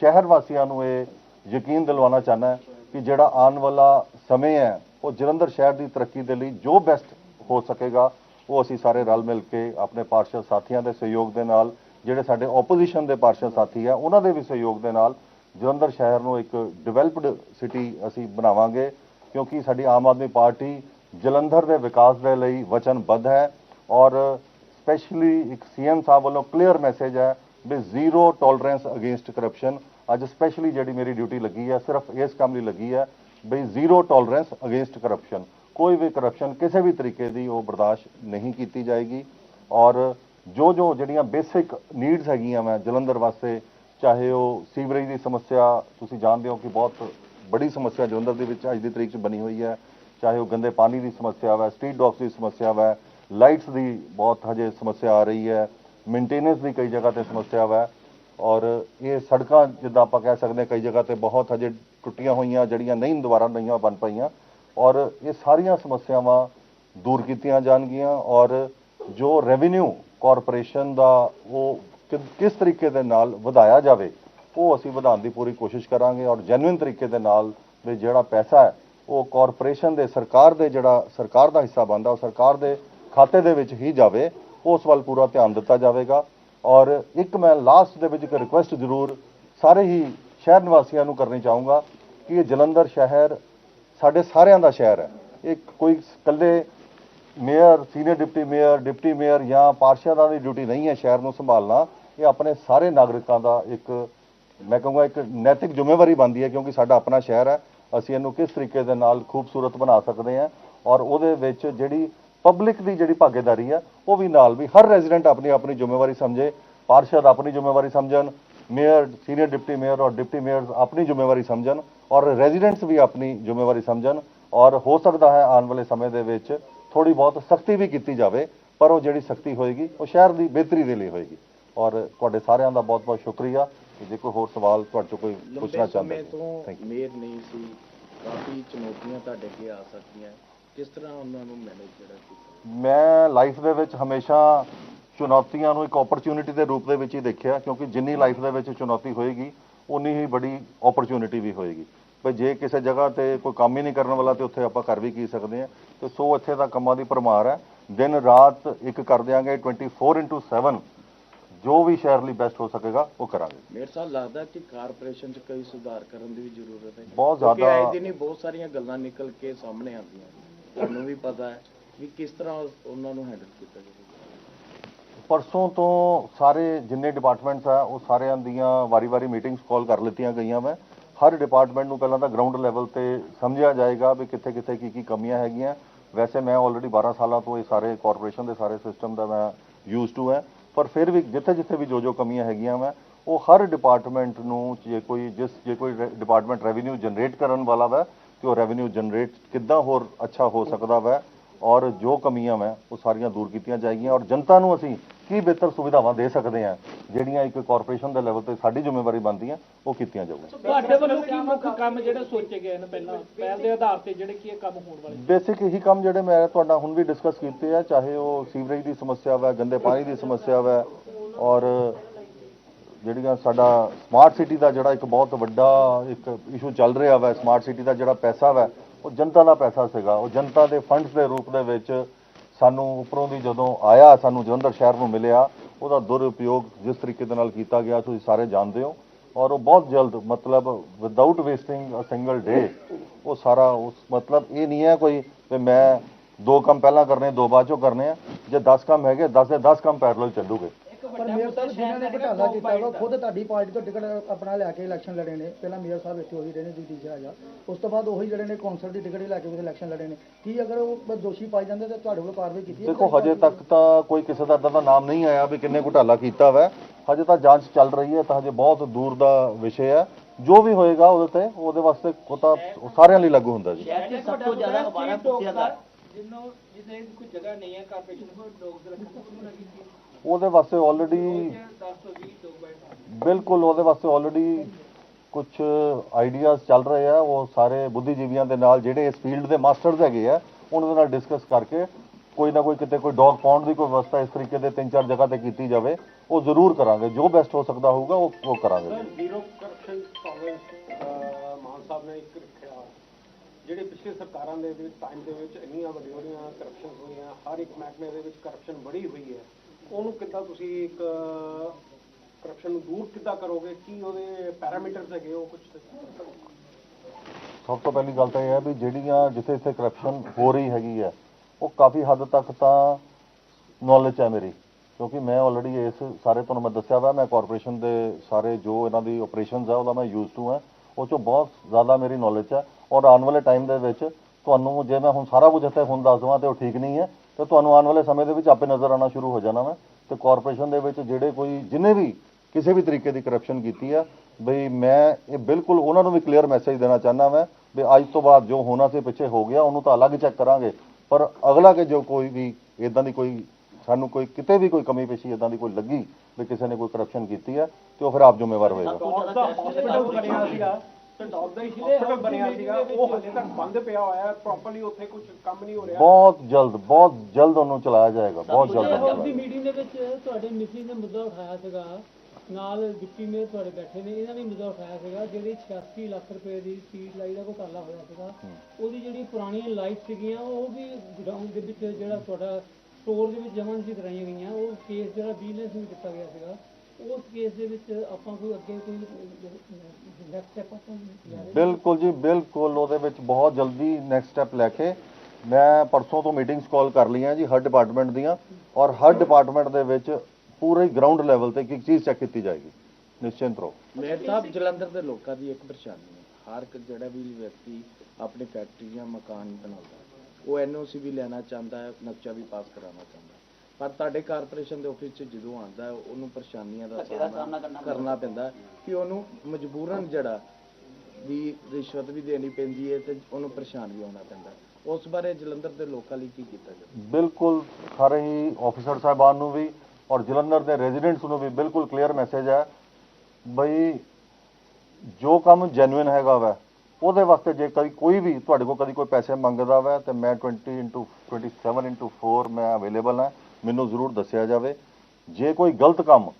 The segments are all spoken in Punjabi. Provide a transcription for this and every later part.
ਸ਼ਹਿਰ ਵਾਸੀਆਂ ਨੂੰ ਇਹ ਯਕੀਨ ਦਿਲਵਾਉਣਾ ਚਾਹਨਾ ਕਿ ਜਿਹੜਾ ਆਉਣ ਵਾਲਾ ਸਮੇਂ ਹੈ, ਉਹ ਜਲੰਧਰ ਸ਼ਹਿਰ ਦੀ ਤਰੱਕੀ ਦੇ ਲਈ ਜੋ ਬੈਸਟ ਹੋ ਸਕੇਗਾ, ਉਹ ਅਸੀਂ ਸਾਰੇ ਰਲ ਮਿਲ ਕੇ ਆਪਣੇ ਪਾਰਸ਼ਦ ਸਾਥੀਆਂ ਦੇ ਸਹਿਯੋਗ ਦੇ ਨਾਲ, ਜਿਹੜੇ ਸਾਡੇ ਆਪੋਜੀਸ਼ਨ ਦੇ ਪਾਰਸ਼ਦ ਸਾਥੀ ਆ ਉਹਨਾਂ ਦੇ ਵੀ ਸਹਿਯੋਗ ਦੇ ਨਾਲ ਜਲੰਧਰ ਸ਼ਹਿਰ ਨੂੰ ਇੱਕ ਡਿਵੈਲਪਡ ਸਿਟੀ ਅਸੀਂ ਬਣਾਵਾਂਗੇ, ਕਿਉਂਕਿ ਸਾਡੀ ਆਮ ਆਦਮੀ ਪਾਰਟੀ ਜਲੰਧਰ ਦੇ ਵਿਕਾਸ ਦੇ ਲਈ ਵਚਨਬੱਧ ਹੈ ਔਰ ਸਪੈਸ਼ਲੀ ਇੱਕ ਸੀਐਮ ਸਾਹਿਬ ਵੱਲੋਂ ਕਲੀਅਰ ਮੈਸੇਜ ਹੈ ਵੀ ਜ਼ੀਰੋ ਟੋਲਰੈਂਸ ਅਗੇਂਸਟ ਕਰਪਸ਼ਨ ਅੱਜ ਸਪੈਸ਼ਲੀ ਜਿਹੜੀ ਮੇਰੀ ਡਿਊਟੀ ਲੱਗੀ ਹੈ ਸਿਰਫ ਇਸ ਕੰਮ ਲਈ ਲੱਗੀ ਹੈ ਵੀ ਜ਼ੀਰੋ ਟੋਲਰੈਂਸ ਅਗੇਂਸਟ ਕਰਪਸ਼ਨ ਕੋਈ ਵੀ ਕਰਪਸ਼ਨ ਕਿਸੇ ਵੀ ਤਰੀਕੇ ਦੀ ਉਹ ਬਰਦਾਸ਼ਤ ਨਹੀਂ ਕੀਤੀ ਜਾਏਗੀ। ਔਰ ਜੋ ਜੋ ਜਿਹੜੀਆਂ ਬੇਸਿਕ ਨੀਡਸ ਹੈਗੀਆਂ ਮੈਂ ਜਲੰਧਰ ਵਾਸਤੇ, ਚਾਹੇ ਉਹ ਸੀਵਰੇਜ ਦੀ ਸਮੱਸਿਆ, ਤੁਸੀਂ ਜਾਣਦੇ ਹੋ ਕਿ ਬਹੁਤ ਬੜੀ ਸਮੱਸਿਆ ਜਲੰਧਰ ਦੇ ਵਿੱਚ ਅੱਜ ਦੀ ਤਰੀਕ 'ਚ ਬਣੀ ਹੋਈ ਹੈ। ਚਾਹੇ ਉਹ ਗੰਦੇ ਪਾਣੀ ਦੀ ਸਮੱਸਿਆ ਹੈ ਸਟਰੀਟ ਡੌਗਸ ਦੀ ਸਮੱਸਿਆ ਹੈ ਲਾਈਟਸ ਦੀ ਬਹੁਤ ਹਜੇ ਸਮੱਸਿਆ ਆ ਰਹੀ ਹੈ। ਮੇਨਟੇਨੈਂਸ ਦੀ ਕਈ ਜਗ੍ਹਾ ਤੇ ਸਮੱਸਿਆ ਹੈ ਔਰ ਇਹ ਸੜਕਾਂ, ਜਿੱਦਾਂ ਆਪਾਂ ਕਹਿ ਸਕਦੇ ਹਾਂ, ਕਈ ਜਗ੍ਹਾ ਤੇ ਬਹੁਤ ਹਜੇ ਟੁੱਟੀਆਂ ਹੋਈਆਂ, ਜਿਹੜੀਆਂ ਨਹੀਂ, ਦੁਬਾਰਾ ਨਹੀਂ ਬਣ ਪਈਆਂ। ਔਰ ਇਹ ਸਾਰੀਆਂ ਸਮੱਸਿਆਵਾਂ ਦੂਰ ਕੀਤੀਆਂ ਜਾਣਗੀਆਂ। ਔਰ ਜੋ ਰੈਵਨਿਊ ਕਾਰਪੋਰੇਸ਼ਨ ਦਾ ਉਹ ਕਿ- ਕਿਸ ਤਰੀਕੇ ਦੇ ਨਾਲ ਵਧਾਇਆ ਜਾਵੇ, ਉਹ ਅਸੀਂ ਵਧਾਉਣ ਦੀ ਪੂਰੀ ਕੋਸ਼ਿਸ਼ ਕਰਾਂਗੇ। ਔਰ ਜੈਨੂਇਨ ਤਰੀਕੇ ਦੇ ਨਾਲ ਵੀ ਜਿਹੜਾ ਪੈਸਾ ਹੈ, ਉਹ ਕਾਰਪੋਰੇਸ਼ਨ ਦੇ ਸਰਕਾਰ ਦੇ ਜਿਹੜਾ ਸਰਕਾਰ ਦਾ ਹਿੱਸਾ ਬਣਦਾ, ਉਹ ਸਰਕਾਰ ਦੇ ਖਾਤੇ ਦੇ ਵਿੱਚ ਹੀ ਜਾਵੇ। ਉਸ ਵੱਲ ਪੂਰਾ ਧਿਆਨ ਦਿੱਤਾ ਜਾਵੇਗਾ। ਔਰ ਇੱਕ ਮੈਂ ਲਾਸਟ ਦੇ ਵਿੱਚ ਇੱਕ ਰਿਕੁਐਸਟ ਜ਼ਰੂਰ ਸਾਰੇ ਹੀ ਸ਼ਹਿਰ ਨਿਵਾਸੀਆਂ ਨੂੰ ਕਰਨੀ ਚਾਹੂੰਗਾ ਕਿ ਇਹ ਜਲੰਧਰ ਸ਼ਹਿਰ ਸਾਡੇ ਸਾਰਿਆਂ ਦਾ ਸ਼ਹਿਰ ਹੈ। ਇਹ ਕੋਈ ਇਕੱਲੇ mayor senior deputy mayor deputy mayor ਜਾਂ ਪਾਰਸ਼ਦਾਂ ਦੀ ਡਿਊਟੀ ਨਹੀਂ ਹੈ ਸ਼ਹਿਰ ਨੂੰ ਸੰਭਾਲਣਾ। ਇਹ ਆਪਣੇ ਸਾਰੇ ਨਾਗਰਿਕਾਂ ਦਾ ਇੱਕ, ਮੈਂ ਕਹੂੰਗਾ ਇੱਕ ਨੈਤਿਕ ਜ਼ਿੰਮੇਵਾਰੀ ਬਣਦੀ ਹੈ ਕਿਉਂਕਿ ਸਾਡਾ ਆਪਣਾ ਸ਼ਹਿਰ ਹੈ। ਅਸੀਂ ਇਹਨੂੰ ਕਿਸ ਤਰੀਕੇ ਦੇ ਨਾਲ ਖੂਬਸੂਰਤ ਬਣਾ ਸਕਦੇ ਹਾਂ। ਔਰ ਉਹਦੇ ਵਿੱਚ ਜਿਹੜੀ ਪਬਲਿਕ ਦੀ ਜਿਹੜੀ ਭਾਗੀਦਾਰੀ ਹੈ ਉਹ ਵੀ ਨਾਲ ਵੀ ਹਰ ਰੈਜ਼ੀਡੈਂਟ ਆਪਣੀ ਆਪਣੀ ਜ਼ਿੰਮੇਵਾਰੀ ਸਮਝੇ ਪਾਰਸ਼ਦ ਆਪਣੀ ਜ਼ਿੰਮੇਵਾਰੀ ਸਮਝਣ ਮੇਅਰ ਸੀਨੀਅਰ ਡਿਪਟੀ ਮੇਅਰ ਔਰ ਡਿਪਟੀ ਮੇਅਰਸ ਆਪਣੀ ਜ਼ਿੰਮੇਵਾਰੀ ਸਮਝਣ ਔਰ ਰੈਜ਼ੀਡੈਂਟਸ ਵੀ ਆਪਣੀ ਜ਼ਿੰਮੇਵਾਰੀ ਸਮਝਣ ਔਰ ਹੋ ਸਕਦਾ ਹੈ ਆਉਣ ਵਾਲੇ ਸਮੇਂ ਦੇ ਵਿੱਚ ਥੋੜੀ ਬਹੁਤ ਸਖਤੀ ਵੀ ਕੀਤੀ ਜਾਵੇ ਪਰ ਉਹ ਜਿਹੜੀ ਸਖਤੀ ਹੋਏਗੀ ਉਹ ਸ਼ਹਿਰ ਦੀ ਬਿਹਤਰੀ ਦੇ ਲਈ ਹੋਏਗੀ। ਔਰ ਤੁਹਾਡੇ ਸਾਰਿਆਂ ਦਾ ਬਹੁਤ ਬਹੁਤ ਸ਼ੁਕਰੀਆ। ਜੇ ਕੋਈ ਹੋਰ ਸਵਾਲ ਤੁਹਾਡੇ ਤੋਂ ਕੋਈ ਪੁੱਛਣਾ ਚਾਹੁੰਦੇ you. ਮੇਰ ਨਹੀਂ ਸੀ। ਕਾਫੀ ਚੁਣੌਤੀਆਂ ਤੁਹਾਡੇ ਅੱਗੇ ਆ ਸਕਦੀਆਂ। ਕਿਸ ਤਰ੍ਹਾਂ ਉਹਨਾਂ ਨੂੰ ਮੈਨੇਜ ਜਿਹੜਾ ਕੀਤਾ? ਮੈਂ ਲਾਈਫ ਦੇ ਵਿੱਚ ਹਮੇਸ਼ਾ ਚੁਣੌਤੀਆਂ ਨੂੰ ਇੱਕ ਓਪਰਚੁਨਿਟੀ ਦੇ ਰੂਪ ਦੇ ਵਿੱਚ ਹੀ ਦੇਖਿਆ ਕਿਉਂਕਿ ਜਿੰਨੀ ਲਾਈਫ ਦੇ ਵਿੱਚ ਚੁਣੌਤੀ ਹੋਏਗੀ ਉਨੀ ਹੀ ਬੜੀ ਓਪਰਚੁਨਿਟੀ ਵੀ ਹੋਏਗੀ। ਪਰ ਜੇ ਕਿਸੇ ਜਗ੍ਹਾ ਤੇ ਕੋਈ ਕੰਮ ਹੀ ਨਹੀਂ ਕਰਨ ਵਾਲਾ ਤੇ ਉੱਥੇ ਆਪਾਂ ਕਰ ਵੀ ਕੀ ਸਕਦੇ ਆ ਤੇ ਸੋ ਇੱਥੇ ਦਾ ਕੰਮਾਂ ਦੀ ਪਰਮਾਰ ਹੈ। ਦਿਨ ਰਾਤ ਇੱਕ ਕਰ ਦਿਆਂਗੇ 24/7 ਜੋ ਵੀ ਸ਼ਹਿਰ ਲਈ ਬੈਸਟ ਹੋ ਸਕੇਗਾ ਉਹ ਕਰਾਂਗੇ। ਮੇਰੇ ਸਾਹ ਲੱਗਦਾ ਕਿ ਕਾਰਪੋਰੇਸ਼ਨ 'ਚ ਕਈ ਸੁਧਾਰ ਕਰਨ ਦੀ ਵੀ ਜ਼ਰੂਰਤ ਹੈ। ਬਹੁਤ ਜ਼ਿਆਦਾ ਆਏ ਦਿਨ ਹੀ ਬਹੁਤ ਸਾਰੀਆਂ ਗੱਲਾਂ ਨਿਕਲ ਕੇ ਸਾਹਮਣੇ ਆਉਂਦੀਆਂ ਤੁਹਾਨੂੰ ਵੀ ਪਤਾ ਹੈ ਵੀ ਕਿਸ ਤਰ੍ਹਾਂ ਉਹਨਾਂ ਨੂੰ ਹੈਂਡਲ ਕੀਤਾ ਜਾਵੇ ਪਰਸੋਂ ਤੋਂ ਸਾਰੇ ਜਿੰਨੇ ਡਿਪਾਰਟਮੈਂਟਸ ਆ, ਉਹ ਸਾਰਿਆਂ ਦੀਆਂ ਵਾਰੀ-ਵਾਰੀ ਮੀਟਿੰਗਸ ਕਾਲ ਕਰ ਲਿੱਤੀਆਂ ਗਈਆਂ ਮੈਂ। ਹਰ ਡਿਪਾਰਟਮੈਂਟ ਨੂੰ ਪਹਿਲਾਂ ਤਾਂ ਗਰਾਊਂਡ ਲੈਵਲ ਤੇ ਸਮਝਿਆ ਜਾਏਗਾ ਵੀ ਕਿੱਥੇ-ਕਿੱਥੇ ਕੀ ਕੀ ਕਮੀਆਂ ਹੈਗੀਆਂ। ਵੈਸੇ ਮੈਂ ਆਲਰੇਡੀ 12 ਸਾਲਾਂ ਤੋਂ ਇਹ ਸਾਰੇ ਕਾਰਪੋਰੇਸ਼ਨ ਦੇ ਸਾਰੇ ਸਿਸਟਮ ਦਾ ਮੈਂ ਯੂਜ਼ ਟੂ ਹੈ। ਪਰ ਫਿਰ ਵੀ ਜਿੱਥੇ-ਜਿੱਥੇ ਵੀ ਜੋ ਜੋ ਕਮੀਆਂ ਹੈਗੀਆਂ ਮੈਂ, ਉਹ ਹਰ ਡਿਪਾਰਟਮੈਂਟ ਨੂੰ ਜੇ ਕੋਈ, ਜਿਸ, ਜੇ ਕੋਈ ਡਿਪਾਰਟਮੈਂਟ ਰੈਵਨਿਊ ਜਨਰੇਟ ਕਰਨ ਵਾਲਾ ਵਾ ਕਿ ਉਹ ਰੈਵਨਿਊ ਜਨਰੇਟ ਕਿੱਦਾਂ ਹੋਰ ਅੱਛਾ ਹੋ ਸਕਦਾ ਵਾ ਔਰ ਜੋ ਕਮੀਆਂ ਮੈਂ ਉਹ ਸਾਰੀਆਂ ਦੂਰ ਕੀਤੀਆਂ ਜਾਏਗੀਆਂ ਔਰ ਜਨਤਾ ਨੂੰ ਅਸੀਂ ਕੀ ਬਿਹਤਰ ਸੁਵਿਧਾਵਾਂ ਦੇ ਸਕਦੇ ਹਾਂ ਜਿਹੜੀਆਂ ਇੱਕ ਕਾਰਪੋਰੇਸ਼ਨ ਦੇ ਲੈਵਲ ਤੇ ਸਾਡੀ ਜ਼ਿੰਮੇਵਾਰੀ ਬਣਦੀਆਂ ਉਹ ਕੀਤੀਆਂ ਜਾਊਗੀਆਂ। ਤੁਹਾਡੇ ਵੱਲੋਂ ਕੀ ਮੁੱਖ ਕੰਮ ਜਿਹੜੇ ਸੋਚੇ ਗਏ ਨੇ ਪਹਿਲਾਂ? ਪਹਿਲ ਦੇ ਆਧਾਰ ਤੇ ਜਿਹੜੇ ਕੀ ਕੰਮ ਹੋਣ ਵਾਲੇ? ਬੇਸਿਕ ਇਹੀ ਕੰਮ ਜਿਹੜੇ ਮੈਂ ਤੁਹਾਡਾ ਹੁਣ ਵੀ ਡਿਸਕਸ ਕੀਤੇ ਆ ਚਾਹੇ ਉਹ ਸੀਵਰੇਜ ਦੀ ਸਮੱਸਿਆ ਵਾ ਗੰਦੇ ਪਾਣੀ ਦੀ ਸਮੱਸਿਆ ਵਾ ਔਰ ਜਿਹੜੀਆਂ ਸਾਡਾ ਸਮਾਰਟ ਸਿਟੀ ਦਾ ਜਿਹੜਾ ਇੱਕ ਬਹੁਤ ਵੱਡਾ ਇੱਕ ਇਸ਼ੂ ਚੱਲ ਰਿਹਾ ਵਾ ਸਮਾਰਟ ਸਿਟੀ ਦਾ ਜਿਹੜਾ ਪੈਸਾ ਵਾ, ਉਹ ਜਨਤਾ ਦਾ ਪੈਸਾ ਸੀਗਾ। ਉਹ ਜਨਤਾ ਦੇ ਫੰਡਸ ਦੇ ਰੂਪ ਦੇ ਵਿੱਚ ਸਾਨੂੰ ਉੱਪਰੋਂ ਦੀ ਜਦੋਂ ਆਇਆ, ਸਾਨੂੰ ਜਲੰਧਰ ਸ਼ਹਿਰ ਨੂੰ ਮਿਲਿਆ, ਉਹਦਾ ਦੁਰਉਪਯੋਗ ਜਿਸ ਤਰੀਕੇ ਦੇ ਨਾਲ ਕੀਤਾ ਗਿਆ, ਤੁਸੀਂ ਸਾਰੇ ਜਾਣਦੇ ਹੋ। ਔਰ ਉਹ ਬਹੁਤ ਜਲਦ, ਮਤਲਬ without wasting a single day ਉਹ ਸਾਰਾ ਉਸ, ਮਤਲਬ ਇਹ ਨਹੀਂ ਹੈ ਕੋਈ ਵੀ ਮੈਂ ਦੋ ਕੰਮ ਪਹਿਲਾਂ ਕਰਨੇ, ਦੋ ਬਾਅਦ ਚੋਂ ਕਰਨੇ ਆ। ਜੇ 10 ਕੰਮ ਹੈਗੇ 10 ਦੇ 10 ਕੰਮ ਪੈਰਲਲ ਚੱਲੂਗੇ। ਪਰ ਮੇਅਰ ਸਾਹਿਬ ਜਿਨ੍ਹਾਂ ਨੇ ਘਟਾਲਾ ਕੀਤਾ ਵਾ ਖੁਦ ਤੁਹਾਡੀ ਪਾਰਟੀ ਤੋਂ ਟਿਕਟ ਆਪਣਾ ਲੈ ਕੇ ਇਲੈਕਸ਼ਨ ਲੜੇ ਨੇ। ਪਹਿਲਾਂ ਮੇਅਰ ਸਾਹਿਬ ਇੱਥੇ ਉਹੀ ਰਹੇ ਨੇ 'ਚ ਰਾਜਾ ਉਸ ਤੋਂ ਬਾਅਦ ਉਹੀ ਜਿਹੜੇ ਨੇ ਕੌਂਸਲ ਦੀ ਟਿਕਟ ਹੀ ਲੈ ਕੇ ਵੀ ਇਲੈਕਸ਼ਨ ਲੜੇ ਨੇ। ਕੀ ਅਗਰ ਉਹ ਦੋਸ਼ੀ ਪਾਏ ਜਾਂਦੇ ਤਾਂ ਤੁਹਾਡੇ ਵੱਲੋਂ ਕਾਰਵਾਈ ਕੀਤੀ ਦੇਖੋ ਹਜੇ ਤੱਕ ਤਾਂ ਕੋਈ ਕਿਸੇ ਦਾ ਦਾ ਨਾਮ ਨਹੀਂ ਆਇਆ ਵੀ ਕਿੰਨੇ ਘੁਟਾਲਾ ਕੀਤਾ ਵਾ। ਹਜੇ ਤਾਂ ਜਾਂਚ ਚੱਲ ਰਹੀ ਹੈ ਤਾਂ ਹਜੇ ਬਹੁਤ ਦੂਰ ਦਾ ਵਿਸ਼ੇ ਹੈ। ਜੋ ਵੀ ਹੋਏਗਾ ਉਹਦੇ ਤੇ ਉਹਦੇ ਵਾਸਤੇ ਉਹ ਤਾਂ ਉਹ ਸਾਰਿਆਂ ਲਈ ਲਾਗੂ ਹੁੰਦਾ ਜੀ। ਸ਼ਹਿਰ ਦੇ ਸਭ ਤੋਂ ਜ਼ਿਆਦਾ ਅਵਾਰਾ ਕੁੱਤਿਆਂ ਦਾ ਜਿੰਨੋਂ ਜਿਹਦੇ ਕੋਈ ਜਗ੍ਹਾ ਨਹੀਂ ਹੈ ਕਾਰਪੋਰੇਸ਼ਨ ਕੋਲ ਡੌਗਸ ਰੱਖਣ ਦੀ ਉਹਨਾਂ ਕੀਤੀ। ਉਹਦੇ ਵਾਸਤੇ ਆਲਰੇਡੀ ਬਿਲਕੁਲ ਉਹਦੇ ਵਾਸਤੇ ਆਲਰੇਡੀ ਕੁਝ ਆਈਡੀਆਜ਼ ਚੱਲ ਰਹੇ ਆ। ਉਹ ਸਾਰੇ ਬੁੱਧੀਜੀਵੀਆਂ ਦੇ ਨਾਲ ਜਿਹੜੇ ਇਸ ਫੀਲਡ ਦੇ ਮਾਸਟਰਸ ਹੈਗੇ ਆ, ਉਹਨਾਂ ਦੇ ਨਾਲ ਡਿਸਕਸ ਕਰਕੇ ਕੋਈ ਨਾ ਕੋਈ ਕਿਤੇ ਕੋਈ ਡੌਗ ਪੌਂਡ ਦੀ ਕੋਈ ਵਿਵਸਥਾ ਇਸ ਤਰੀਕੇ ਦੇ ਤਿੰਨ ਚਾਰ ਜਗ੍ਹਾ ਤੇ ਕੀਤੀ ਜਾਵੇ, ਉਹ ਜ਼ਰੂਰ ਕਰਾਂਗੇ। ਜੋ ਬੈਸਟ ਹੋ ਸਕਦਾ ਹੋਊਗਾ, ਉਹ ਉਹ ਕਰਾਂਗੇ। ਜ਼ੀਰੋ ਕਰਪਸ਼ਨ ਨੇ ਇੱਕ ਰੱਖਿਆ। ਜਿਹੜੇ ਪਿਛਲੇ ਸਰਕਾਰਾਂ ਦੇ ਵਿੱਚ ਟਾਈਮ ਦੇ ਵਿੱਚ ਇੰਨੀਆਂ ਵੱਡੀਆਂ ਕਰਪਸ਼ਨ ਹੋਈਆਂ, ਹਰ ਇੱਕ ਮਹਿਕਮੇ ਦੇ ਵਿੱਚ ਕਰਪਸ਼ਨ ਬੜੀ ਹੋਈ ਹੈ। ਉਹਨੂੰ ਕਿੱਦਾਂ ਤੁਸੀਂ ਇੱਕ ਕਰਪਸ਼ਨ ਨੂੰ ਦੂਰ ਕਿੱਦਾਂ ਕਰੋਗੇ? ਕੀ ਉਹਦੇ ਪੈਰਾਮੀਟਰਸ ਹੈਗੇ ਉਹ ਕੁਝ ਸਭ ਤੋਂ ਪਹਿਲੀ ਗੱਲ ਤਾਂ ਇਹ ਹੈ ਵੀ ਜਿਹੜੀਆਂ ਜਿੱਥੇ ਇੱਥੇ ਕਰਪਸ਼ਨ ਹੋ ਰਹੀ ਹੈਗੀ ਹੈ, ਉਹ ਕਾਫੀ ਹੱਦ ਤੱਕ ਤਾਂ ਨੌਲੇਜ ਹੈ ਮੇਰੀ। ਕਿਉਂਕਿ ਮੈਂ ਆਲਰੇਡੀ ਇਸ ਸਾਰੇ ਤੁਹਾਨੂੰ ਮੈਂ ਦੱਸਿਆ ਵਾ, ਮੈਂ ਕਾਰਪੋਰੇਸ਼ਨ ਦੇ ਸਾਰੇ ਜੋ ਇਹਨਾਂ ਦੀ ਆਪਰੇਸ਼ਨਸ ਆ, ਉਹਦਾ ਮੈਂ ਯੂਜ਼ ਟੂ ਹਾਂ। ਉਹ ਚੋਂ ਬਹੁਤ ਜ਼ਿਆਦਾ ਮੇਰੀ ਨੌਲੇਜ ਹੈ। ਔਰ ਆਉਣ ਵਾਲੇ ਟਾਈਮ ਦੇ ਵਿੱਚ ਤੁਹਾਨੂੰ ਜੇ ਮੈਂ ਹੁਣ ਸਾਰਾ ਕੁਝ ਇੱਥੇ ਹੁਣ ਦੱਸ ਦਵਾਂ ਤੇ ਉਹ ਠੀਕ ਨਹੀਂ ਹੈ ਤੇ ਤੁਹਾਨੂੰ ਆਉਣ ਵਾਲੇ ਸਮੇਂ ਦੇ ਵਿੱਚ ਆਪੇ ਨਜ਼ਰ ਆਉਣਾ ਸ਼ੁਰੂ ਹੋ ਜਾਣਾ ਵਾ ਤੇ ਕਾਰਪੋਰੇਸ਼ਨ ਦੇ ਵਿੱਚ ਜਿਹੜੇ ਕੋਈ ਜਿਨੇ ਵੀ ਕਿਸੇ ਵੀ ਤਰੀਕੇ ਦੀ ਕਰਪਸ਼ਨ ਕੀਤੀ ਆ, ਬਈ ਮੈਂ ਇਹ ਬਿਲਕੁਲ ਉਹਨਾਂ ਨੂੰ ਵੀ ਕਲੀਅਰ ਮੈਸੇਜ ਦੇਣਾ ਚਾਹੁੰਦਾ ਮੈਂ ਵੀ ਅੱਜ ਤੋਂ ਬਾਅਦ ਜੋ ਹੋਣਾ ਸੀ, ਪਿੱਛੇ ਹੋ ਗਿਆ, ਉਹਨੂੰ ਤਾਂ ਅਲੱਗ ਚੈੱਕ ਕਰਾਂਗੇ। ਪਰ ਅਗਲਾ ਕਿ ਜੋ ਕੋਈ ਵੀ ਇਦਾਂ ਦੀ ਕੋਈ ਸਾਨੂੰ ਕੋਈ ਕਿਤੇ ਵੀ ਕੋਈ ਕਮੀ ਪੇਸ਼ੀ ਇਦਾਂ ਦੀ ਕੋਈ ਲੱਗੀ ਵੀ ਕਿਸੇ ਨੇ ਕੋਈ ਕਰਪਸ਼ਨ ਕੀਤੀ ਹੈ ਤੇ ਉਹ ਫਿਰ ਆਪ ਜ਼ਿੰਮੇਵਾਰ ਹੋਏਗਾ। ਹਸਪੀਟਲ ਬਣਿਆ ਸੀਗਾ ਟੰਡੌਰ ਦਾ ਹਸਪੀਟਲ ਬਣਿਆ ਸੀਗਾ ਉਹ ਹਲੇ ਤੱਕ ਬੰਦ ਪਿਆ ਹੋਇਆ ਹੈ ਪ੍ਰੋਪਰਲੀ ਉੱਥੇ ਕੁਝ ਕੰਮ ਨਹੀਂ ਹੋ ਰਿਹਾ ਬਹੁਤ ਜਲਦ ਬਹੁਤ ਜਲਦ ਉਹਨੂੰ ਚਲਾਇਆ ਜਾਏਗਾ ਬਹੁਤ ਜਲਦ ਉਹਨੂੰ ਦੀ ਚਲਾਇਆ ਮੀਟਿੰਗ ਦੇ ਵਿੱਚ ਤੁਹਾਡੇ ਮਿਸੀ ਨੇ ਮੁੱਦਾ ਉਠਾਇਆ ਸੀਗਾ ਨਾਲ ਡਿਪਟੀ ਮੇਅਰ ਤੁਹਾਡੇ ਬੈਠੇ ਨੇ ਇਹਨਾਂ ਨੇ ਮੁੱਦਾ ਉਠਾਇਆ ਸੀਗਾ ਜਿਹੜੀ 86 ਲੱਖ ਰੁਪਏ ਦੀ ਸਟਰੀਟ ਲਾਈਟ ਦਾ ਘੋਟਾਲਾ ਹੋਇਆ ਸੀਗਾ ਉਹਦੀ ਜਿਹੜੀ ਪੁਰਾਣੀਆਂ ਲਾਈਟ ਸੀਗੀਆਂ ਉਹ ਵੀ ਗਰਾਊਂਡ ਦੇ ਵਿੱਚ ਜਿਹੜਾ ਤੁਹਾਡਾ ਸਟੋਰ ਦੇ ਵਿੱਚ ਨਹੀਂ ਸੀ ਕਰਾਈਆਂ ਗਈਆਂ ਉਹ ਕੇਸ ਜਿਹੜਾ ਵਿਜੀਲੈਂਸ ਨੂੰ ਦਿੱਤਾ ਗਿਆ ਸੀਗਾ ਉਸ ਕੇਸ ਦੇ ਵਿੱਚ ਆਪਾਂ ਕੋਈ ਅੱਗੇ ਕੋਈ ਨੈਕਸਟ ਸਟੈਪ ਆਪਾਂ ਲੈ ਰਹੇ। ਬਿਲਕੁਲ ਜੀ ਬਿਲਕੁਲ। ਉਹਦੇ ਵਿੱਚ ਬਹੁਤ ਜਲਦੀ ਨੈਕਸਟ ਸਟੈਪ ਲੈ ਕੇ ਮੈਂ ਪਰਸੋਂ ਤੋਂ ਮੀਟਿੰਗਸ ਕਾਲ ਕਰ ਲਈਆਂ ਜੀ ਹਰ ਡਿਪਾਰਟਮੈਂਟ ਦੀਆਂ ਔਰ ਹਰ ਡਿਪਾਰਟਮੈਂਟ ਦੇ ਵਿੱਚ ਪੂਰੇ ਗਰਾਊਂਡ ਲੈਵਲ ਤੇ ਇੱਕ ਇੱਕ ਚੀਜ਼ ਚੈੱਕ ਕੀਤੀ ਜਾਏਗੀ ਨਿਸ਼ਚਿੰਤ ਰਹੋ। ਮੇਰ ਸਾਹਿਬ ਜਲੰਧਰ ਦੇ ਲੋਕਾਂ ਦੀ ਇੱਕ ਪਰੇਸ਼ਾਨੀ ਹੈ। ਹਰ ਇੱਕ ਜਿਹੜਾ ਵੀ ਵਿਅਕਤੀ ਆਪਣੀ ਫੈਕਟਰੀ ਜਾਂ ਮਕਾਨ ਬਣਾਉਂਦਾ ਉਹ ਐਨਓਸੀ ਵੀ ਲੈਣਾ ਚਾਹੁੰਦਾ ਹੈ ਨਕਸ਼ਾ ਵੀ ਪਾਸ ਕਰਾਉਣਾ ਚਾਹੁੰਦਾ ਹੈ। ਪਰ ਤੁਹਾਡੇ ਕਾਰਪੋਰੇਸ਼ਨ ਦੇ ਆਫਿਸ 'ਚ ਜਦੋਂ ਆਉਂਦਾ ਉਹਨੂੰ ਪਰੇਸ਼ਾਨੀਆਂ ਦਾ ਸਾਹਮਣਾ ਕਰਨਾ ਪੈਂਦਾ। ਹੈ ਕਿ ਉਹਨੂੰ ਮਜਬੂਰਨ ਜਿਹੜਾ ਵੀ ਰਿਸ਼ਵਤ ਵੀ ਦੇਣੀ ਪੈਂਦੀ ਹੈ ਤੇ ਉਹਨੂੰ ਪਰੇਸ਼ਾਨ ਵੀ ਹੋਣਾ ਪੈਂਦਾ। ਉਸ ਬਾਰੇ ਜਲੰਧਰ ਦੇ ਲੋਕਾਂ ਲਈ ਕੀ ਕੀਤਾ ਜਾਵੇ? ਬਿਲਕੁਲ ਸਾਰੇ ਹੀ ਆਫੀਸਰ ਸਾਹਿਬਾਨ ਨੂੰ ਵੀ ਔਰ ਜਲੰਧਰ ਦੇ ਰੈਜ਼ੀਡੈਂਟਸ ਨੂੰ ਵੀ ਬਿਲਕੁਲ ਕਲੀਅਰ ਮੈਸੇਜ ਹੈ ਬਈ ਜੋ ਕੰਮ ਜੈਨੂਇਨ ਹੈਗਾ ਵਾ ਉਹਦੇ ਵਾਸਤੇ ਜੇ ਕਦੀ ਕੋਈ ਵੀ ਤੁਹਾਡੇ ਕੋਲ ਕਦੀ ਕੋਈ ਪੈਸੇ ਮੰਗਦਾ ਵਾ ਤੇ ਮੈਂ 20 27 4 ਮੈਂ ਅਵੇਲੇਬਲ ਹਾਂ। ਮੈਨੂੰ ਜ਼ਰੂਰ ਦੱਸਿਆ ਜਾਵੇ। ਜੇ ਕੋਈ ਗਲਤ ਕੰਮ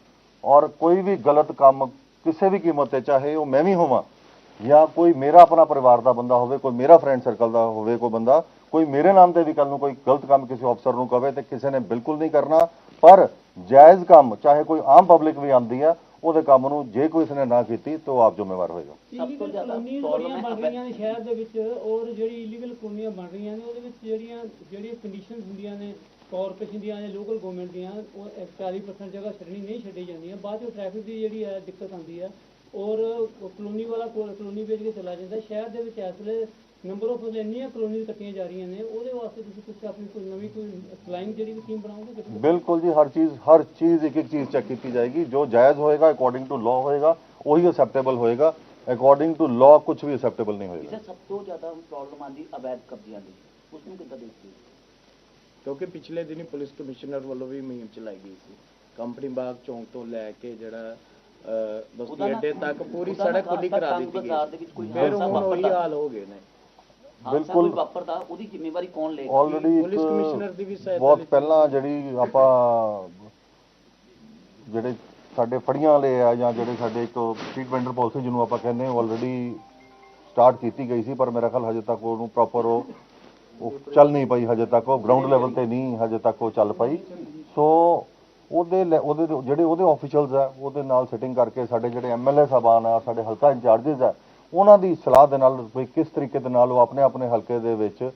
ਔਰ ਕੋਈ ਵੀ ਗਲਤ ਕੰਮ ਕਿਸੇ ਵੀ ਕੀਮਤ ਤੇ ਚਾਹੇ ਉਹ ਮੈਂ ਵੀ ਹੋਵਾਂ ਜਾਂ ਕੋਈ ਮੇਰਾ ਆਪਣਾ ਪਰਿਵਾਰ ਦਾ ਬੰਦਾ ਹੋਵੇ ਕੋਈ ਮੇਰਾ ਫਰੈਂਡ ਸਰਕਲ ਦਾ ਹੋਵੇ ਕੋਈ ਬੰਦਾ ਕੋਈ ਮੇਰੇ ਨਾਮ ਤੇ ਵੀ ਕੱਲ ਨੂੰ ਕੋਈ ਗਲਤ ਕੰਮ ਕਿਸੇ ਅਫਸਰ ਨੂੰ ਕਵੇ ਤੇ ਕਿਸੇ ਨੇ ਬਿਲਕੁਲ ਨਹੀਂ ਕਰਨਾ। ਪਰ ਜਾਇਜ਼ ਕੰਮ ਚਾਹੇ ਕੋਈ ਆਮ ਪਬਲਿਕ ਵੀ ਆਂਦੀ ਆ ਉਹਦੇ ਕੰਮ ਨੂੰ ਜੇ ਕੋਈ ਇਸਨੇ ਨਾ ਕੀਤੀ ਤਾਂ ਉਹ ਆਪ ਜ਼ਿੰਮੇਵਾਰ ਹੋਏਗਾ। ਇਲੀਗਲ ਕਲੋਨੀਆਂ ਬੜੀਆਂ ਬਣ ਰਹੀਆਂ ਨੇ ਸ਼ਹਿਰ ਦੇ ਵਿੱਚ ਔਰ ਜਿਹੜੀ ਇਲੀਗਲ ਕਲੋਨੀਆਂ ਬਣ ਰਹੀਆਂ ਨੇ ਉਹਦੇ ਵਿੱਚ ਜਿਹੜੀਆਂ ਜਿਹੜੀਆਂ ਕੰਡੀਸ਼ਨਸ ਹੁੰਦੀਆਂ ਨੇ ਕਾਰਪੋਰੇਸ਼ਨ ਦੀਆਂ ਜਾਂ ਲੋਕਲ ਗਵਰਨਮੈਂਟ ਦੀਆਂ ਉਹ 40% ਜਗ੍ਹਾ ਛੱਡਣੀ ਨਹੀਂ ਛੱਡੀ ਜਾਂਦੀਆਂ। ਬਾਅਦ ਵਿੱਚ ਟ੍ਰੈਫਿਕ ਦੀ ਜਿਹੜੀ ਹੈ ਦਿੱਕਤ ਆਉਂਦੀ ਹੈ। ਔਰ ਕਲੋਨੀ ਵਾਲਾ ਕਲੋਨੀ ਵੇਚ ਕੇ ਚਲਾ ਜਾਂਦਾ। ਸ਼ਹਿਰ ਦੇ ਵਿੱਚ ਇਸ ਵੇਲੇ ਨੰਬਰ ਆਫ ਇੰਨੀਆਂ ਕਲੋਨੀ ਕੱਟੀਆਂ ਜਾ ਰਹੀਆਂ ਨੇ। ਉਹਦੇ ਵਾਸਤੇ ਤੁਸੀਂ ਕੁਝ ਆਪਣੀ ਕੋਈ ਨਵੀਂ ਕੋਈ ਫਲਾਈਂਗ ਜਿਹੜੀ ਵੀ ਸਕੀਮ ਬਣਾਓਗੇ ਬਿਲਕੁਲ ਜੀ ਹਰ ਚੀਜ਼ ਹਰ ਚੀਜ਼ ਇੱਕ ਇੱਕ ਚੀਜ਼ ਚੈੱਕ ਕੀਤੀ ਜਾਏਗੀ। ਜੋ ਜਾਇਜ਼ ਹੋਏਗਾ ਅਕੋਰਡਿੰਗ ਟੂ ਲਾਅ ਹੋਏਗਾ ਉਹੀ ਅਸੈਪਟੇਬਲ ਹੋਏਗਾ। ਅਕੋਰਡਿੰਗ ਟੂ ਲਾਅ ਕੁਝ ਵੀ ਅਸੈਪਟੇਬਲ ਨਹੀਂ ਹੋਏਗਾ। ਸਭ ਤੋਂ ਜ਼ਿਆਦਾ ਪ੍ਰੋਬਲਮ ਆਂਦੀ ਅਵੈਧ ਕਬਜ਼ਿਆਂ ਦੀ। ਉਸ ਨੂੰ ਕਿੱਦਾਂ ਦੇਖਦੇ ਹੋ? ਕਿਉਂਕਿ ਪਿਛਲੇ ਦਿਨੀ ਪੁਲਿਸ ਕਮਿਸ਼ਨਰ ਵੱਲੋਂ ਵੀ ਮੁਹਿੰਮ ਚਲਾਈ ਗਈ ਸੀ ਕੰਪਨੀ ਬਾਗ ਚੌਂਕ ਤੋਂ ਲੈ ਕੇ ਜਿਹੜਾ ਬਸਤੀ ਅੱਡੇ ਤੱਕ ਪੂਰੀ ਸੜਕ ਖੁੱਲੀ ਕਰਾ ਦਿੱਤੀ ਗਈ ਫਿਰ ਹੁਣ ਉਹੀ। ਹਾਲ ਹੋ ਗਏ ਨੇ ਬਿਲਕੁਲ। ਕੋਈ ਵਾਪਰਦਾ ਉਹਦੀ ਜ਼ਿੰਮੇਵਾਰੀ ਕੌਣ ਲਏਗਾ ਆਲਰੇਡੀ ਪੁਲਿਸ ਕਮਿਸ਼ਨਰ ਦੀ ਵੀ ਸਹਾਇਤਾ ਬਹੁਤ। ਪਹਿਲਾਂ ਜਿਹੜੀ ਆਪਾਂ ਜਿਹੜੇ ਸਾਡੇ ਫੜੀਆਂ ਵਾਲੇ ਆ ਜਾਂ ਜਿਹੜੇ ਸਾਡੇ ਇੱਕ ਸਟਰੀਟ ਵੈਂਡਰ ਪਾਲਿਸੀ ਜਿਹਨੂੰ ਆਪਾਂ ਕਹਿੰਦੇ ਆਲਰੇਡੀ ਸਟਾਰਟ ਕੀਤੀ ਗਈ ਸੀ ਪਰ ਮੇਰਾ ਖਿਆਲ ਹਜੇ ਤੱਕ ਉਹਨੂੰ ਪ੍ਰੋਪਰ ਉਹ ਉਹ ਚੱਲ ਨਹੀਂ ਪਈ ਹਜੇ ਤੱਕ, ਉਹ ਗਰਾਊਂਡ ਲੈਵਲ ਤੇ ਨਹੀਂ ਹਜੇ ਤੱਕ ਉਹ ਚੱਲ ਪਈ। ਸੋ ਉਹਦੇ ਲੈ- ਉਹਦੇ ਜਿਹੜੇ ਉਹਦੇ ਆਫੀਸ਼ੀਅਲਸ ਆ, ਉਹਦੇ ਨਾਲ ਸਿਟਿੰਗ ਕਰਕੇ ਸਾਡੇ ਜਿਹੜੇ ਐਮਐਲਏ ਸਾਹਿਬਾਨ ਆ, ਸਾਡੇ ਹਲਕਾ ਇੰਚਾਰजेस ਆ, ਉਹਨਾਂ ਦੀ ਸਲਾਹ ਦੇ ਨਾਲ ਵੀ ਕਿਸ ਤਰੀਕੇ ਦੇ ਨਾਲ ਉਹ ਆਪਣੇ ਆਪਣੇ ਹਲਕੇ ਦੇ ਵਿੱਚ